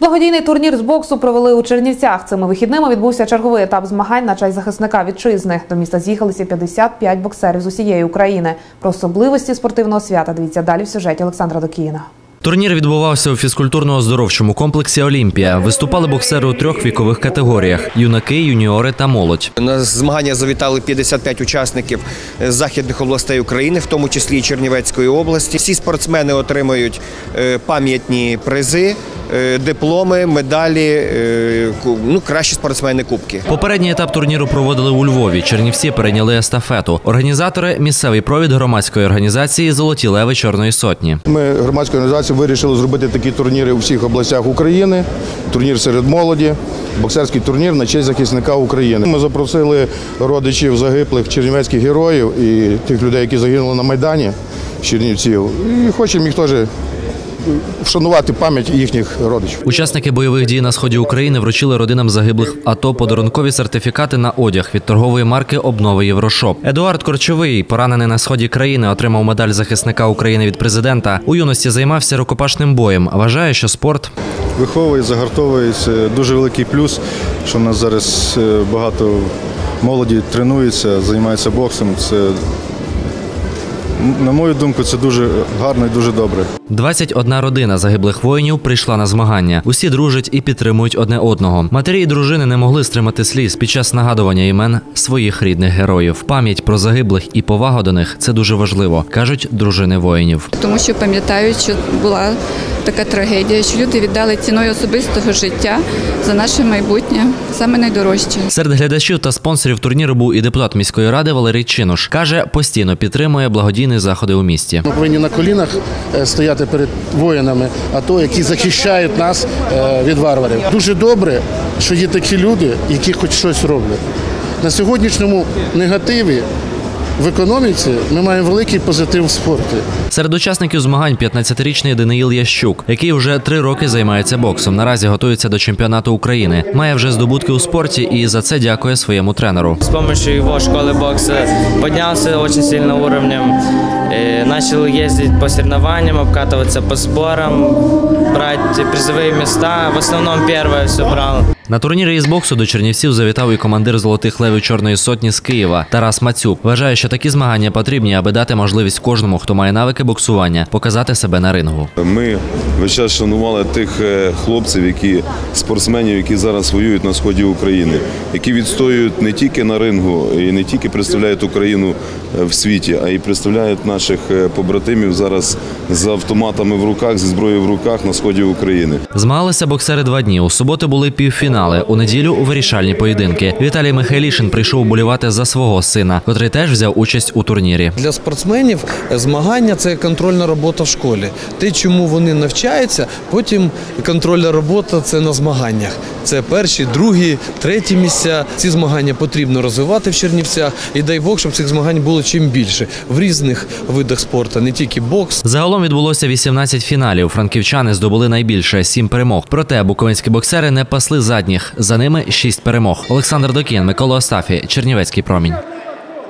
Благодійний турнір з боксу провели у Чернівцях. Цими вихідними відбувся черговий етап змагань на честь захисника вітчизни. До міста з'їхалися 55 боксерів з усієї України. Про особливості спортивного свята дивіться далі в сюжеті Олександра Докіїна. Турнір відбувався у фізкультурно-оздоровчому комплексі Олімпія. Виступали боксери у трьох вікових категоріях: юнаки, юніори та молодь. На змагання завітали 55 учасників з західних областей України, в тому числі і Чернівецької області. Всі спортсмени отримають е, пам'ятні призи, дипломи, медалі, е, ну кращі спортсмени кубки. Попередній етап турніру проводили у Львові. Чернівці перейняли естафету. Організатори місцевий провід громадської організації Золоті леви Чорної сотні. Ми громадська організація вирішили зробити такі турніри у всіх областях України. Турнір серед молоді, боксерський турнір на честь захисника України. Ми запросили родичів загиблих чернівецьких героїв і тих людей, які загинули на Майдані з Чернівців. І хочемо їх теж вшанувати пам'ять їхніх родичів. Учасники бойових дій на сході України вручили родинам загиблих АТО подарункові сертифікати на одяг від торгової марки Обнови Єврошоп. Едуард Корчовий, поранений на сході країни, отримав медаль захисника України від президента. У юності займався рукопашним боєм. Вважає, що спорт виховує, загартовує. Це дуже великий плюс, що в нас зараз е, багато молоді тренується, займається боксом. Це, на мою думку, це дуже гарно і дуже добре. 21 родина загиблих воїнів прийшла на змагання. Усі дружать і підтримують одне одного. Матері і дружини не могли стримати сліз під час нагадування імен своїх рідних героїв. Пам'ять про загиблих і повага до них це дуже важливо, кажуть дружини воїнів. тому що пам'ятають, що була така трагедія, що люди віддали ціною особистого життя за наше майбутнє, саме найдорожче. Серед глядачів та спонсорів турніру був і депутат міської ради Валерій Чинуш. каже, постійно підтримує благодійні заходи у місті. Ми повинні на колінах е, стояти перед воїнами, АТО, які захищають нас е, від варварів. Дуже добре, що є такі люди, які хоч щось роблять. На сьогоднішньому негативі в економіці ми маємо великий позитив в спорті. Серед учасників змагань 15-річний Даниїл Ящук, який вже три роки займається боксом. Наразі готується до чемпіонату України. Має вже здобутки у спорті і за це дякує своєму тренеру. С помощью его школы бокса поднялся очень сильно уровнем. Э, Начал ездить по соревнованиям, обкатываться по сборам, брать призовые места. В основном первое все брал. На турнірі із боксу до Чернівців завітав і командир золотих левів Чорної сотні з Києва Тарас Мацюк. Вважає, що такі змагання потрібні, аби дати можливість кожному, хто має навики боксування, показати себе на рингу. Ми весь час шанували тих е, хлопців, які спортсменів, які зараз воюють на сході України, які відстоюють не тільки на рингу і не тільки представляють Україну е, в світі, а й представляють наших е, побратимів зараз з автоматами в руках, зі зброєю в руках на сході України. Змагалися боксери два дні. У суботу були півфінали. У неділю у вирішальні поєдинки. Віталій Михайлішин прийшов болівати за свого сина, котрий теж взяв участь у турнірі. Для спортсменів змагання це контрольна робота в школі. Те, чому вони навчаються, потім контрольна робота це на змаганнях. Це перші, другі, треті місця. Ці змагання потрібно розвивати в Чернівцях. І дай Бог, щоб цих змагань було чим більше в різних видах спорту, не тільки бокс. Загалом відбулося 18 фіналів. Франківчани здобули найбільше сім перемог. Проте буковинські боксери не пасли задніх. За ними шість перемог. Олександр Докін, Микола Остафі, Чернівецький промінь.